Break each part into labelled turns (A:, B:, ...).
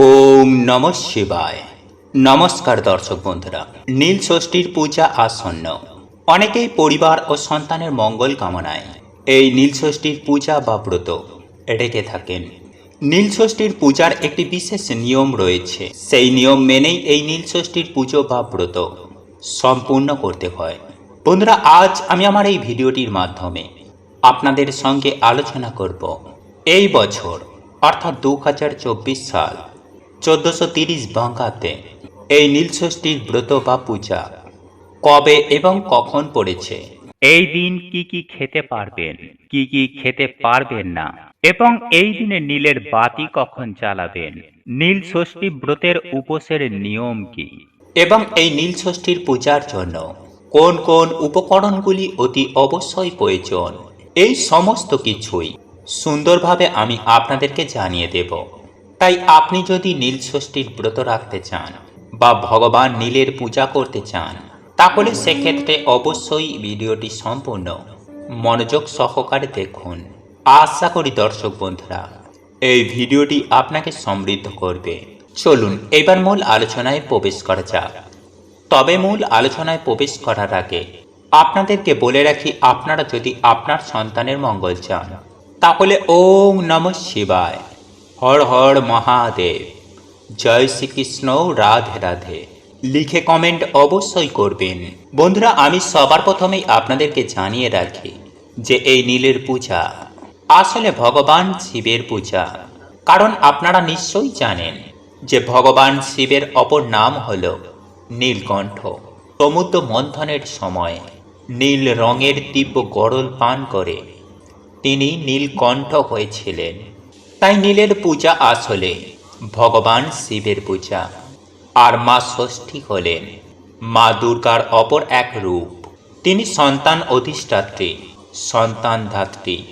A: ওম নম শিবায়। নমস্কার দর্শক বন্ধুরা, নীল ষষ্ঠীর পূজা আসন্ন। অনেকেই পরিবার ও সন্তানের মঙ্গল কামনায় এই নীল ষষ্ঠীর পূজা বা ব্রত রেখে থাকেন। নীল ষষ্ঠীর পূজার একটি বিশেষ নিয়ম রয়েছে। সেই নিয়ম মেনেই এই নীল ষষ্ঠীর পুজো বা ব্রত সম্পূর্ণ করতে হয়। বন্ধুরা, আজ আমি আমার এই ভিডিওটির মাধ্যমে আপনাদের সঙ্গে আলোচনা করব এই বছর, অর্থাৎ দু হাজার চব্বিশ সাল। চোদ্দশো তিরিশ বঙ্গাব্দে এই নীলষষ্ঠীর ব্রত বা পূজা কবে এবং কখন পড়েছে? এই দিন কি কি খেতে পারবেন কি কি খেতে পারবেন না এবং এই দিনে নীলের বাতি কখন জ্বালাবেন নীল ষষ্ঠী ব্রতের উপোসের নিয়ম কি? এবং এই নীল ষষ্ঠীর পূজার জন্য কোন কোন উপকরণগুলি অতি অবশ্যই প্রয়োজন? এই সমস্ত কিছুই সুন্দরভাবে আমি আপনাদেরকে জানিয়ে দেব। তাই আপনি যদি নীল ষষ্ঠীর ব্রত রাখতে চান বা ভগবান নীলের পূজা করতে চান, তাহলে সেক্ষেত্রে অবশ্যই ভিডিওটি সম্পূর্ণ মনোযোগ সহকারে দেখুন। আশা করি দর্শক বন্ধুরা, এই ভিডিওটি আপনাকে সমৃদ্ধ করবে। চলুন, এবার মূল আলোচনায় প্রবেশ করা যাক। তবে মূল আলোচনায় প্রবেশ করার আগে আপনাদেরকে বলে রাখি, আপনারা যদি আপনার সন্তানের মঙ্গল চান, তাহলে ওম নম শিবায়। হর হর মহাদেব। জয় শ্রীকৃষ্ণ, রাধে রাধে। লিখে কমেন্ট অবশ্যই করবেন। বন্ধুরা, আমি সবার প্রথমেই আপনাদেরকে জানিয়ে রাখি যে এই নীলের পূজা আসলে ভগবান শিবের পূজা। কারণ আপনারা নিশ্চয়ই জানেন যে ভগবান শিবের অপর নাম হল নীলকণ্ঠ। সমুদ্র মন্থনের সময় নীল রঙের তীব্র গরল পান করে তিনি নীলকণ্ঠ হয়েছিলেন। তাই নীলের পূজা আসলে ভগবান শিবের পূজা। আর মা ষষ্ঠী হলেন, মা দুর্গার অপর এক রূপ। তিনি সন্তান অধিষ্ঠাত্রী, সন্তান ধাত্রী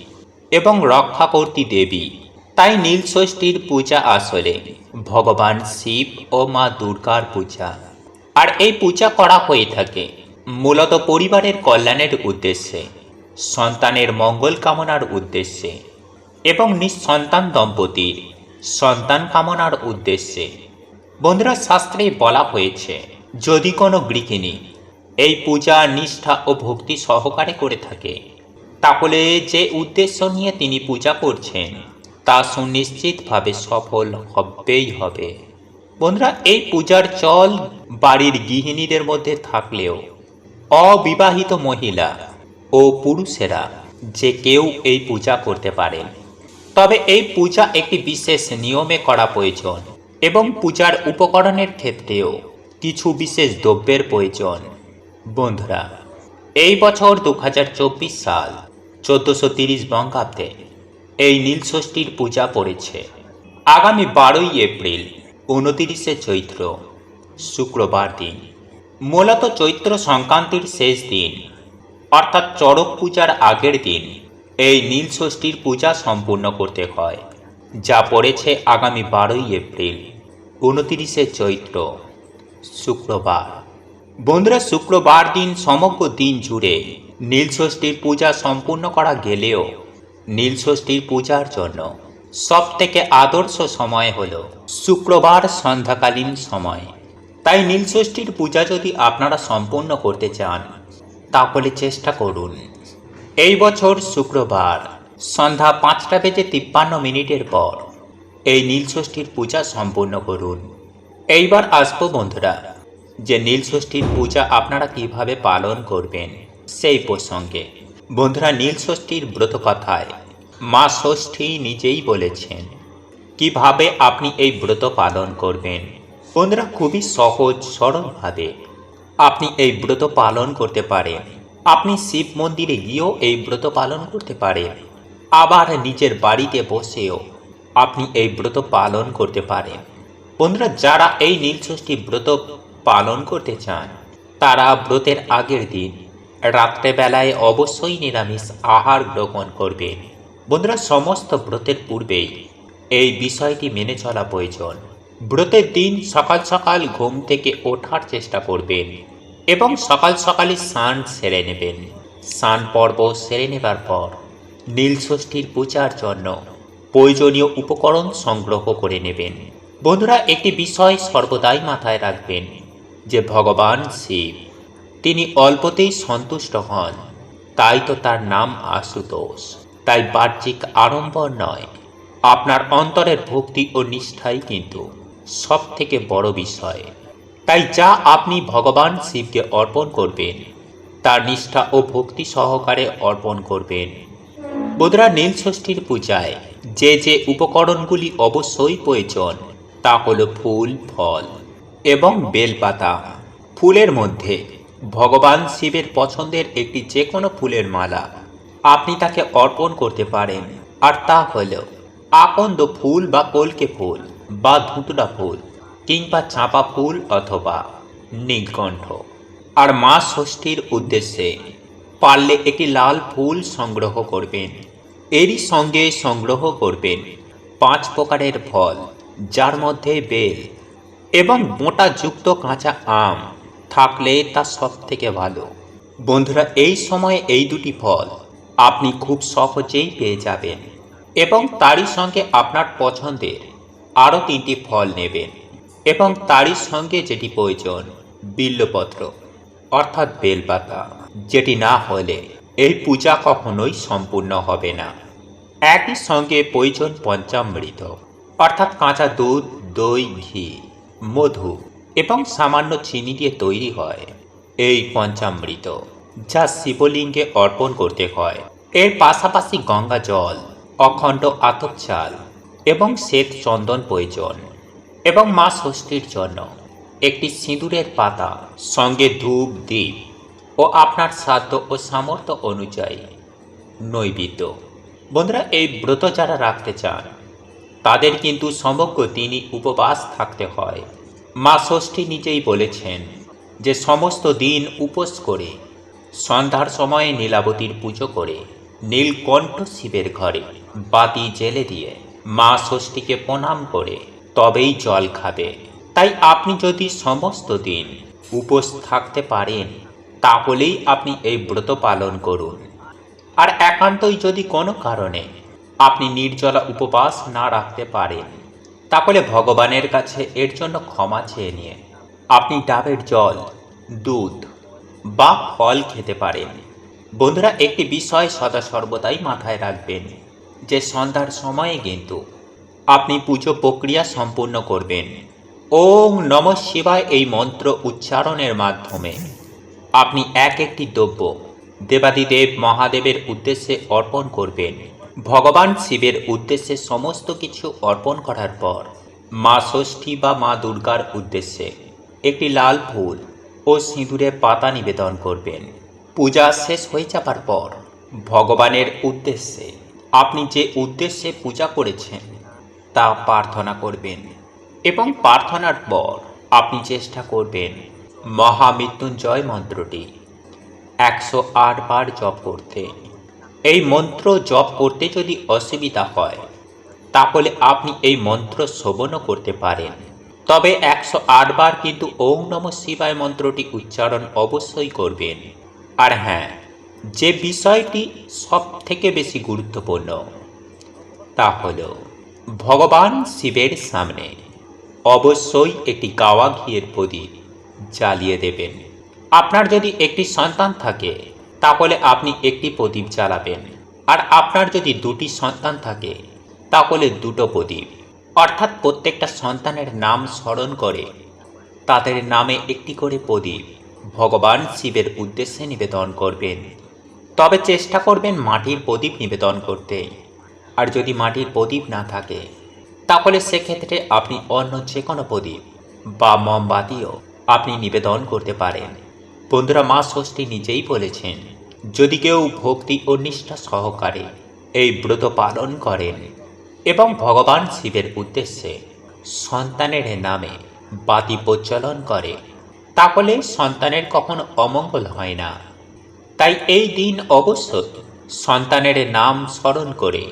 A: এবং রক্ষাকর্তী দেবী। তাই নীল ষষ্ঠীর পূজা আসলে ভগবান শিব ও মা দুর্গার পূজা। আর এই পূজা করা হয়ে থাকে মূলত পরিবারের কল্যাণের উদ্দেশ্যে, সন্তানের মঙ্গল কামনার উদ্দেশ্যে। এবং নিঃসন্তান দম্পতির সন্তান কামনার উদ্দেশ্যে। বন্ধুরা, শাস্ত্রে বলা হয়েছে, যদি কোনো গৃহিণী এই পূজা, নিষ্ঠা ও ভক্তি সহকারে করে থাকে, তাহলে যে উদ্দেশ্য নিয়ে তিনি পূজা করছেন, তা সুনিশ্চিতভাবে সফল হবেই হবে। বন্ধুরা, এই পূজার চল বাড়ির গৃহিণীদের মধ্যে থাকলেও অবিবাহিত মহিলা ও পুরুষেরা যে কেউ এই পূজা করতে পারেন। তবে এই পূজা একটি বিশেষ নিয়মে করা প্রয়োজন এবং পূজার উপকরণের ক্ষেত্রেও কিছু বিশেষ দ্রব্যের প্রয়োজন। বন্ধুরা, এই বছর দু হাজার চব্বিশ সাল চোদ্দশো তিরিশ বঙ্গাব্দে এই নীলষষ্ঠীর পূজা পড়েছে। আগামী বারোই এপ্রিল উনতিরিশে চৈত্র, শুক্রবার দিন। মূলত চৈত্র সংক্রান্তির শেষ দিন, অর্থাৎ চড়ক পূজার আগের দিন এই নীল ষষ্ঠীর পূজা সম্পূর্ণ করতে হয়, যা পড়েছে আগামী বারোই এপ্রিল, উনতিরিশে চৈত্র, শুক্রবার। বন্ধুরা, শুক্রবার দিন সমগ্র দিন জুড়ে নীল ষষ্ঠীর পূজা সম্পূর্ণ করা গেলেও নীল ষষ্ঠীর পূজার জন্য সব থেকে আদর্শ সময় হল শুক্রবার সন্ধ্যাকালীন সময়। তাই নীল ষষ্ঠীর পূজা যদি আপনারা সম্পূর্ণ করতে চান, তাহলে চেষ্টা করুন। এই বছর শুক্রবার, সন্ধ্যা পাঁচটা বেজে তিপ্পান্ন মিনিটের পর এই নীলষষ্ঠীর পূজা সম্পূর্ণ করুন। এইবার আসব বন্ধুরা, যে নীলষষ্ঠীর পূজা আপনারা কীভাবে পালন করবেন সেই প্রসঙ্গে। বন্ধুরা, নীলষষ্ঠীর ব্রত কথায় মা ষষ্ঠী নিজেই বলেছেন, কীভাবে আপনি এই ব্রত পালন করবেন? বন্ধুরা, খুবই সহজ সরলভাবে আপনি এই ব্রত পালন করতে পারেন। আপনি শিব মন্দিরে গিয়েও এই ব্রত পালন করতে পারেন আবার নিজের বাড়িতে বসেও আপনি এই ব্রত পালন করতে পারেন বন্ধুরা, যারা এই নীলষষ্ঠী ব্রত পালন করতে চান, তারা ব্রতের আগের দিন রাত্রেবেলায় অবশ্যই নিরামিষ আহার গ্রহণ করবেন। বন্ধুরা, সমস্ত ব্রতের পূর্বেই এই বিষয়টি মেনে চলা প্রয়োজন। ব্রতের দিন সকাল সকাল ঘুম থেকে ওঠার চেষ্টা করবেন। এবং সকাল সকালে স্নান সেরে নেবেন। স্নান পর্ব সেরে নেবার পর নীলষষ্ঠীর পূজার জন্য প্রয়োজনীয় উপকরণ সংগ্রহ করে নেবেন। বন্ধুরা, একটি বিষয় সর্বদাই মাথায় রাখবেন, যে ভগবান শিব, তিনি অল্পতেই সন্তুষ্ট হন। তাই তো তার নাম আশুতোষ। তাই বাহ্যিক আড়ম্বর নয়। আপনার অন্তরের ভক্তি ও নিষ্ঠাই কিন্তু সব থেকে বড় বিষয়। তাই যা আপনি ভগবান শিবকে অর্পণ করবেন, তার নিষ্ঠা ও ভক্তি সহকারে অর্পণ করবেন। বন্ধুরা নীল ষষ্ঠীর পূজায় যে যে উপকরণগুলি অবশ্যই প্রয়োজন, তা হল ফুল, ফল এবং বেলপাতা। ফুলের মধ্যে ভগবান শিবের পছন্দের একটি যে কোনো ফুলের মালা আপনি তাকে অর্পণ করতে পারেন। আর তা হল আকন্দ ফুল বা কলকে ফুল বা ধুতুরা ফুল। কিংবা চাঁপা ফুল অথবা নীলকণ্ঠ আর মা ষষ্ঠীর উদ্দেশ্যে পারলে একটি লাল ফুল সংগ্রহ করবেন। এরই সঙ্গে সংগ্রহ করবেন পাঁচ প্রকারের ফল, যার মধ্যে বেল এবং মোটা যুক্ত কাঁচা আম থাকলে তা সব থেকে ভালো। বন্ধুরা, এই সময়ে এই দুটি ফল আপনি খুব সহজেই পেয়ে যাবেন এবং তারই সঙ্গে আপনার পছন্দের আরও তিনটি ফল নেবেন। এবং তারই সঙ্গে যেটি প্রয়োজন, বিল্লপত্র, অর্থাৎ বেলপাতা, যেটি না হলে এই পূজা কখনোই সম্পূর্ণ হবে না। একই সঙ্গে প্রয়োজন পঞ্চামৃত, অর্থাৎ কাঁচা দুধ, দই, ঘি, মধু এবং সামান্য চিনি দিয়ে তৈরি হয়। এই পঞ্চামৃত যা শিবলিঙ্গে অর্পণ করতে হয়। এর পাশাপাশি গঙ্গা জল, অখণ্ড আতপ চাল এবং শ্বেত চন্দন প্রয়োজন। এবং মা ষষ্ঠীর জন্য একটি সিঁদুরের পাতা, সঙ্গে ধূপ দ্বীপ ও আপনার সাধ্য ও সামর্থ্য অনুযায়ী নৈবেদ্য। বন্ধুরা, এই ব্রত যারা রাখতে চান, তাদের কিন্তু সমগ্র দিনই উপবাস থাকতে হয়। মা ষষ্ঠী নিজেই বলেছেন যে, সমস্ত দিন উপোস করে, সন্ধ্যার সময়ে নীলাবতীর পুজো করে, নীলকণ্ঠ শিবের ঘরে বাতি জেলে দিয়ে মা ষষ্ঠীকে প্রণাম করে তবেই জল খাবে। তাই আপনি যদি সমস্ত দিন উপোস থাকতে পারেন, তাহলেই আপনি এই ব্রত পালন করুন। আর একান্তই যদি কোনো কারণে আপনি নির্জলা উপবাস না রাখতে পারেন, তাহলে ভগবানের কাছে এর জন্য ক্ষমা চেয়ে নিয়ে আপনি ডাবের জল, দুধ বা ফল খেতে পারেন। বন্ধুরা, একটি বিষয় সদা সর্বদাই মাথায় রাখবেন, যে সন্ধ্যার সময়ে কিন্তু আপনি পুজো প্রক্রিয়া সম্পূর্ণ করবেন। ওম নম শিবায় এই মন্ত্র উচ্চারণের মাধ্যমে। আপনি এক একটি দ্রব্য দেবাদিদেব মহাদেবের উদ্দেশ্যে অর্পণ করবেন। ভগবান শিবের উদ্দেশ্যে সমস্ত কিছু অর্পণ করার পর মা ষষ্ঠী বা মা দুর্গার উদ্দেশ্যে একটি লাল ফুল ও সিঁদুরে পাতা নিবেদন করবেন। পূজা শেষ হয়ে যাবার পর ভগবানের উদ্দেশ্যে আপনি যে উদ্দেশ্যে পূজা করেছেন তা প্রার্থনা করবেন এবং প্রার্থনার পর আপনি চেষ্টা করবেন মহামৃত্যুঞ্জয় মন্ত্রটি। একশো আট বার জপ করতে। এই মন্ত্র জপ করতে যদি অসুবিধা হয়, তাহলে আপনি এই মন্ত্র শ্রবণও করতে পারেন। তবে একশো আট বার কিন্তু ওম নম শিবায় মন্ত্রটি উচ্চারণ অবশ্যই করবেন। আর হ্যাঁ যে বিষয়টি সব থেকে বেশি গুরুত্বপূর্ণ, তা হল ভগবান শিবের সামনে। অবশ্যই একটি গাওয়া ঘিয়ের প্রদীপ জ্বালিয়ে দেবেন। আপনার যদি একটি সন্তান থাকে, তাহলে আপনি একটি প্রদীপ জ্বালাবেন। আর আপনার যদি দুটি সন্তান থাকে, তাহলে দুটো প্রদীপ। অর্থাৎ প্রত্যেকটা সন্তানের নাম স্মরণ করে তাদের নামে একটি করে প্রদীপ ভগবান শিবের উদ্দেশ্যে নিবেদন করবেন। তবে চেষ্টা করবেন মাটির প্রদীপ নিবেদন করতে। আর যদি মাটির প্রদীপ না থাকে, তাহলে সেক্ষেত্রে আপনি অন্য যে কোনো প্রদীপ বা মোমবাতিও আপনি নিবেদন করতে পারেন। বন্ধুরা, মা ষষ্ঠী নিজেই বলেছেন, যদি কেউ ভক্তি ও নিষ্ঠা সহকারে এই ব্রত পালন করেন এবং ভগবান শিবের উদ্দেশ্যে সন্তানের নামে বাতি প্রজ্বলন করে, তাহলে সন্তানের কখনো অমঙ্গল হয় না। তাই এই দিন অবশ্যই সন্তানের নাম স্মরণ করে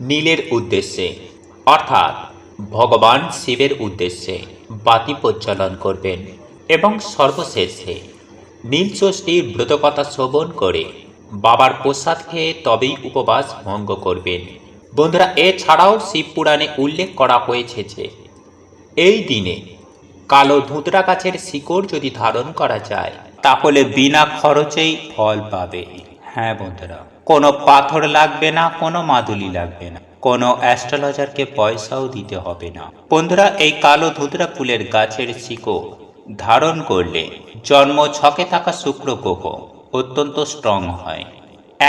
A: নীলের উদ্দেশ্যে, অর্থাৎ ভগবান শিবের উদ্দেশ্যে বাতি প্রজ্বলন করবেন এবং সর্বশেষে নীল ষষ্ঠীর ব্রতকথা শ্রবণ করে বাবার প্রসাদ খেয়ে তবেই উপবাস ভঙ্গ করবেন। বন্ধুরা, এছাড়াও শিব পুরাণে উল্লেখ করা হয়েছে যে, এই দিনে কালো ধুতরা গাছের শিকড় যদি ধারণ করা যায়, তাহলে বিনা খরচেই ফল পাবে। হ্যাঁ বন্ধুরা। কোনো পাথর লাগবে না, কোনো মাদুলি লাগবে না, কোনো অ্যাস্ট্রোলজারকে পয়সাও দিতে হবে না। বন্ধুরা, এই কালো ধুতরা ফুলের গাছের শিকো ধারণ করলে জন্ম ছকে থাকা শুক্র গ্রহ অত্যন্ত স্ট্রং হয়।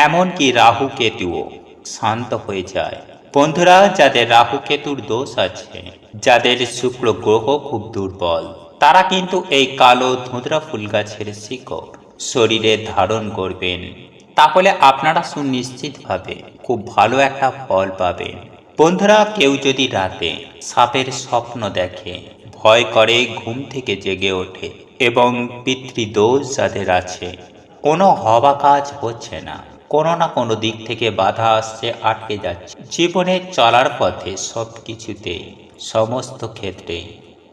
A: এমনকি রাহু কেতুও শান্ত হয়ে যায়। বন্ধুরা, যাদের রাহু কেতুর দোষ আছে, যাদের শুক্র গ্রহ খুব দুর্বল, তারা কিন্তু এই কালো ধুঁতরা ফুল গাছের শিকড় শরীরে ধারণ করবেন। তাহলে আপনারা সুনিশ্চিতভাবে খুব ভালো একটা ফল পাবেন। বন্ধুরা, কেউ যদি রাতে সাপের স্বপ্ন দেখে, ভয় করে ঘুম থেকে জেগে ওঠে এবং পিতৃদোষ যাদের আছে, কোনো হওয়া কাজ হচ্ছে না। কোনো না কোনো দিক থেকে বাধা আসছে, আটকে যাচ্ছে। জীবনে চলার পথে সব কিছুতেই সমস্ত ক্ষেত্রে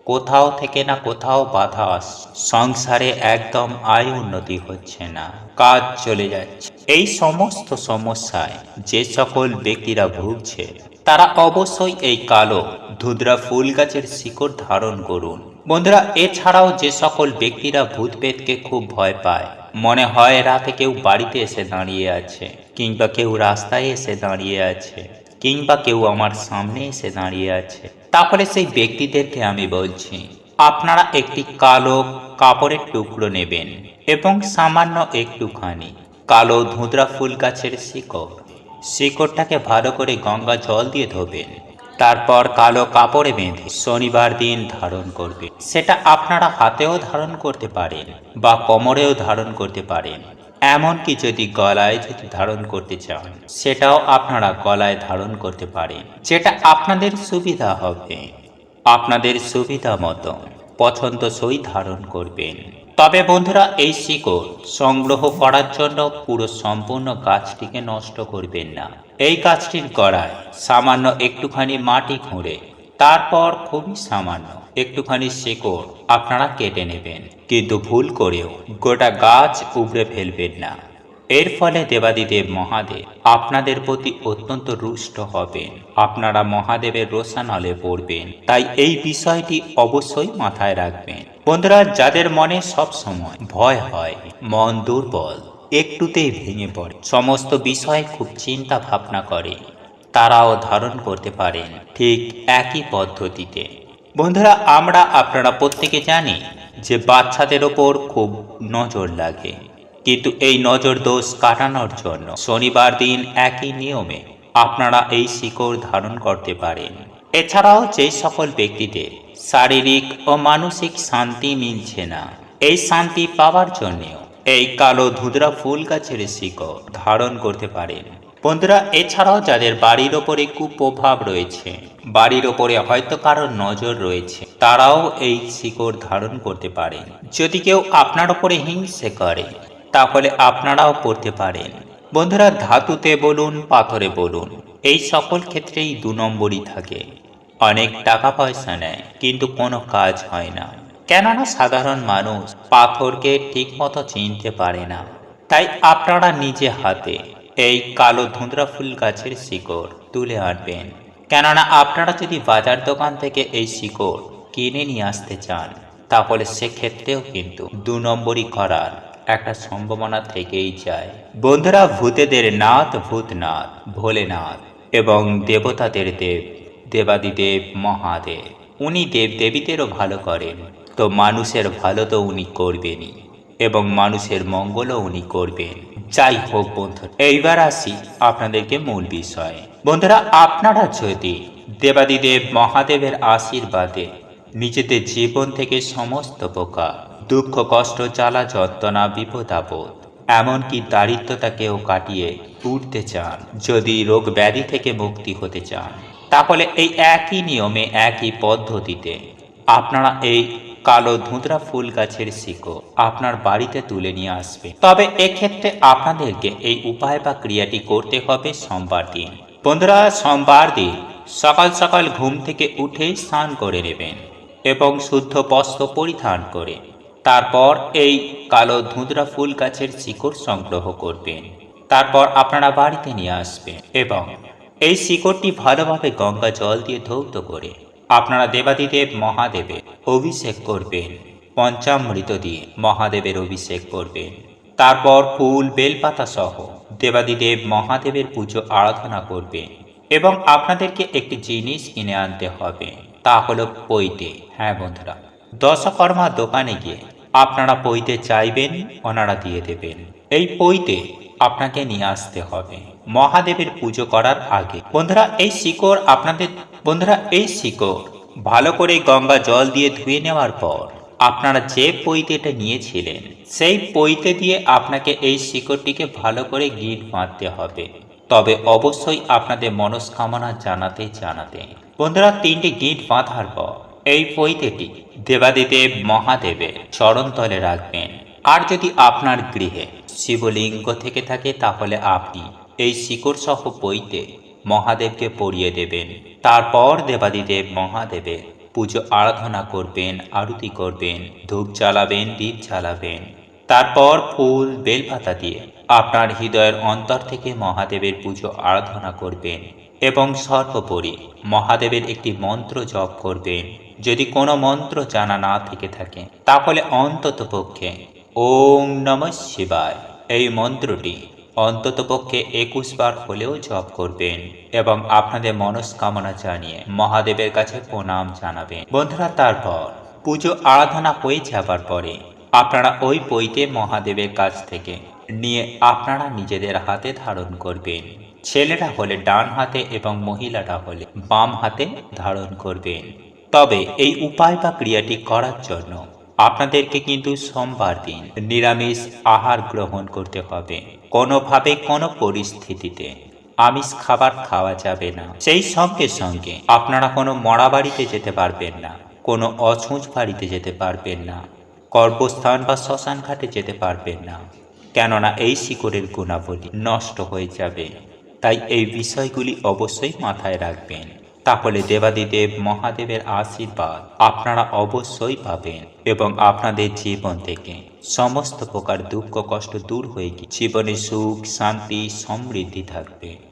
A: কোথাও থেকে না কোথাও বাধা আসছে। সংসারে একদম আয় উন্নতি হচ্ছে না, কাজ চলে যাচ্ছে। এই সমস্ত সমস্যায় যে সকল ব্যক্তিরা ভুগছে, তারা অবশ্যই এই কালো, ধুদ্রা ফুল গাছের শিকড় ধারণ করুন। বন্ধুরা, এছাড়াও যে সকল ব্যক্তিরা ভূতপেতকে খুব ভয় পায়, মনে হয় রাতে কেউ বাড়িতে এসে দাঁড়িয়ে আছে, কিংবা কেউ রাস্তায় এসে দাঁড়িয়ে আছে, কিংবা কেউ আমার সামনে এসে দাঁড়িয়ে আছে। তাহলে সেই ব্যক্তিদেরকে আমি বলছি, আপনারা একটি কালো কাপড়ের টুকরো নেবেন এবং সামান্য একটুখানি কালো ধুঁদরা ফুল গাছের শিকড়। শিকড়টাকে ভালো করে গঙ্গা জল দিয়ে ধোবেন। তারপর কালো কাপড়ে বেঁধে শনিবার দিন ধারণ করবে সেটা আপনারা হাতেও ধারণ করতে পারেন বা কোমরেও ধারণ করতে পারেন। এমনকি যদি গলায় যদি ধারণ করতে চান, সেটাও আপনারা গলায় ধারণ করতে পারেন। যেটা আপনাদের সুবিধা হবে। আপনাদের সুবিধা মতো পছন্দসই ধারণ করবেন। তবে বন্ধুরা, এই শিকড় সংগ্রহ করার জন্য পুরো সম্পূর্ণ গাছটিকে নষ্ট করবেন না। এই গাছটির গড়ায় সামান্য একটুখানি মাটি খুঁড়ে, তারপর খুবই সামান্য একটুখানি শিকড় আপনারা কেটে নেবেন। কিন্তু ভুল করেও গোটা গাছ উবড়ে ফেলবেন না। এর ফলে দেবাদিদেব মহাদেব আপনাদের প্রতি অত্যন্ত রুষ্ট হবেন। আপনারা মহাদেবের রোশানলে পড়বেন। তাই এই বিষয়টি অবশ্যই মাথায় রাখবেন। বন্ধুরা, যাদের মনে সব সময় ভয় হয়, মন দুর্বল, একটুতেই ভেঙে পড়ে, সমস্ত বিষয়ে খুব চিন্তা ভাবনা করে, তারাও ধারণ করতে পারেন ঠিক একই পদ্ধতিতে। বন্ধুরা, আমরা আপনারা প্রত্যেকে জানি যে বাচ্চাদের ওপর খুব নজর লাগে। কিন্তু এই নজর দোষ কাটানোর জন্য শনিবার দিন একই নিয়মে আপনারা এই শিকড় ধারণ করতে পারেন। এছাড়াও যে সকল ব্যক্তিদের শারীরিক ও মানসিক শান্তি মিলছে না, এই শান্তি পাওয়ার জন্যেও এই কালো ধুদরা ফুল গাছের শিকড় ধারণ করতে পারেন। বন্ধুরা, এছাড়াও যাদের বাড়ির ওপরে কুপ্রভাব রয়েছে, বাড়ির ওপরে হয়তো কারোর নজর রয়েছে, তারাও এই শিকড় ধারণ করতে পারেন। যদি কেউ আপনার ওপরে হিংসে করে তাহলে আপনারাও পড়তে পারেন। বন্ধুরা, ধাতুতে বলুন, পাথরে বলুন, এই সকল ক্ষেত্রেই দু নম্বরই থাকে। অনেক টাকা পয়সা নেয়, কিন্তু কোনো কাজ হয় না। কেননা সাধারণ মানুষ পাথরকে ঠিকমতো চিনতে পারে না। তাই আপনারা নিজে হাতে এই কালো ধুঁদরা ফুল গাছের শিকড় তুলে আনবেন। কেননা আপনারা যদি বাজার দোকান থেকে এই শিকড় কিনে নিয়ে আসতে চান, তাহলে সেক্ষেত্রেও কিন্তু দু নম্বরই করার একটা সম্ভাবনা থেকেই যায়। বন্ধুরা, ভূতেদের নাথ ভূতনাথ ভোলেনাথ এবং দেবতাদের দেব, দেবাদিদেব, মহাদেব, উনি দেব দেবীদেরও ভালো করেন। তো মানুষের ভালো তো উনি করবেনই এবং মানুষের মঙ্গলও উনি করবেন। যাই হোক বন্ধু এইবার আসি আপনাদেরকে মূল বিষয়। বন্ধুরা, আপনারা যদি দেবাদিদেব মহাদেবের আশীর্বাদে নিজেদের জীবন থেকে সমস্ত প্রকার দুঃখ, কষ্ট, জ্বালা, যন্ত্রণা, বিপদ, আপদ। এমনকি দারিদ্রতাকেও কাটিয়ে উঠতে চান, যদি রোগ ব্যাধি থেকে মুক্তি হতে চান। তাহলে এই একই নিয়মে, একই পদ্ধতিতে আপনারা এই কালো ধুঁতরা ফুল গাছের শিকড় আপনার বাড়িতে তুলে নিয়ে আসবে তবে এক্ষেত্রে আপনাদেরকে এই উপায় বা ক্রিয়াটি করতে হবে সোমবার দিন। বন্ধুরা, সোমবার দিন সকাল সকাল ঘুম থেকে উঠে স্নান করে নেবেন এবং শুদ্ধ বস্ত্র পরিধান করে তারপর এই কালো ধুঁদরা ফুল গাছের শিকড় সংগ্রহ করবেন। তারপর আপনারা বাড়িতে নিয়ে আসবেন এবং এই শিকড়টি ভালোভাবে গঙ্গা জল দিয়ে ধৌত করে আপনারা দেবাদিদেব মহাদেবের অভিষেক করবেন, পঞ্চামৃত দিয়ে মহাদেবের অভিষেক করবেন। তারপর ফুল, বেলপাতা সহ দেবাদিদেব মহাদেবের পুজো আরাধনা করবেন এবং আপনাদেরকে একটি জিনিস কিনে আনতে হবে, তা হলো পৈতে হ্যাঁ বন্ধুরা, দশকর্মা দোকানে গিয়ে আপনারা পৈতে চাইবেন, ওনারা দিয়ে দেবেন। এই পৈতে আপনাকে নিয়ে আসতে হবে। মহাদেবের পুজো করার আগে। বন্ধুরা, এই শিকড় আপনাদের, বন্ধুরা, এই শিকড় ভালো করে গঙ্গা জল দিয়ে ধুয়ে নেওয়ার পর আপনারা যে পৈতেটা নিয়েছিলেন, সেই পৈতে দিয়ে আপনাকে এই শিকড়টিকে ভালো করে গিট বাঁধতে হবে। তবে অবশ্যই আপনাদের মনস্কামনা জানাতে জানাতে। বন্ধুরা, তিনটি গিট বাঁধার পর এই পৈতেটি দেবাদিদেব মহাদেবের চরণতলে রাখবেন। আর যদি আপনার গৃহে শিবলিঙ্গ থেকে থাকে, তাহলে আপনি এই শিকড় সহ পৈতে মহাদেবকে পরিয়ে দেবেন। তারপর দেবাদিদেব মহাদেবের পুজো আরাধনা করবেন, আরতি করবেন, ধূপ জ্বালাবেন, দীপ জ্বালাবেন। তারপর ফুল, বেলপাতা দিয়ে আপনার হৃদয়ের অন্তর থেকে মহাদেবের পুজো আরাধনা করবেন এবং সর্বোপরি মহাদেবের একটি মন্ত্র জপ করবেন। যদি কোনো মন্ত্র জানা না থেকে থাকে, তাহলে অন্তত পক্ষে ওম নম শিবায়। এই মন্ত্রটি অন্ততপক্ষে একুশ বার হলেও জপ করবেন এবং আপনাদের মনস্কামনা জানিয়ে মহাদেবের কাছে প্রণাম জানাবেন। বন্ধুরা, তারপর পুজো আরাধনা হয়ে যাবার পরে আপনারা ওই বইতে মহাদেবের কাছ থেকে নিয়ে আপনারা নিজেদের হাতে ধারণ করবেন। ছেলেরা হলে ডান হাতে এবং মহিলারা হলে বাম হাতে ধারণ করবেন। তবে এই উপায় বা ক্রিয়াটি করার জন্য আপনাদেরকে কিন্তু সোমবার দিন নিরামিষ আহার গ্রহণ করতে হবে। কোনোভাবে কোনো পরিস্থিতিতে আমিষ খাবার খাওয়া যাবে না। সেই সঙ্গে সঙ্গে আপনারা কোনো মরা বাড়িতে যেতে পারবেন না, কোনো অছুঁচ বাড়িতে যেতে পারবেন না, কর্মস্থান বা শ্মশান ঘাটে যেতে পারবেন না। কেননা এই শিকড়ের গুণাবলী নষ্ট হয়ে যাবে। তাই এই বিষয়গুলি অবশ্যই মাথায় রাখবেন। তাহলে দেবাদিদেব মহাদেবের আশীর্বাদ আপনারা অবশ্যই পাবেন এবং আপনাদের জীবন থেকে সমস্ত প্রকার দুঃখ কষ্ট দূর হয়ে গিয়ে জীবনে সুখ, শান্তি, সমৃদ্ধি থাকবে।